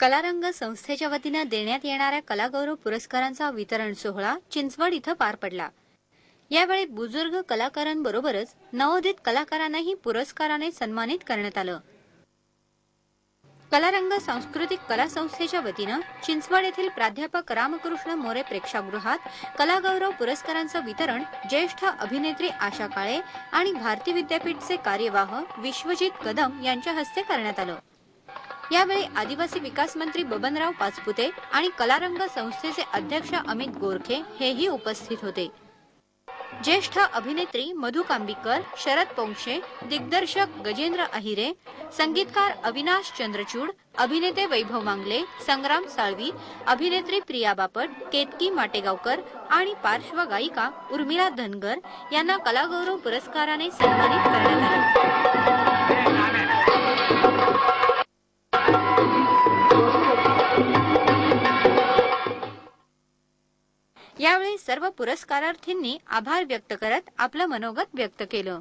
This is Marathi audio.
कलारंग संस्थेच्या वतीनं देण्यात येणाऱ्या कलागौरव पुरस्कारांचा वितरण सोहळा चिंचवड इथं पार पडला. यावेळी बुजुर्ग कलाकारांबरोबरच नवोदित कलाकारांनाही पुरस्काराने सन्मानित करण्यात आलं. कलारंग सांस्कृतिक कला संस्थेच्या वतीनं चिंचवड येथील प्राध्यापक रामकृष्ण मोरे प्रेक्षागृहात कलागौरव पुरस्कारांचं वितरण ज्येष्ठ अभिनेत्री आशा काळे आणि भारती विद्यापीठचे कार्यवाह विश्वजित कदम यांच्या हस्ते करण्यात आलं. यावेळी आदिवासी विकास मंत्री बबनराव पाचपुते आणि कलारंग संस्थेचे अध्यक्ष अमित गोरखे हेही उपस्थित होते. ज्येष्ठ अभिनेत्री मधु कांबिकर शरद पोंक्षे दिग्दर्शक गजेंद्र अहिरे संगीतकार अविनाश चंद्रचूड अभिनेते वैभव मांगले संग्राम साळवी अभिनेत्री प्रिया बापट केतकी माटेगावकर आणि पार्श्वगायिका उर्मिला धनगर यांना कलागौरव पुरस्काराने सन्मानित करण्यात आले. यावेळी सर्व पुरस्कारार्थींनी आभार व्यक्त करत आपलं मनोगत व्यक्त केलं.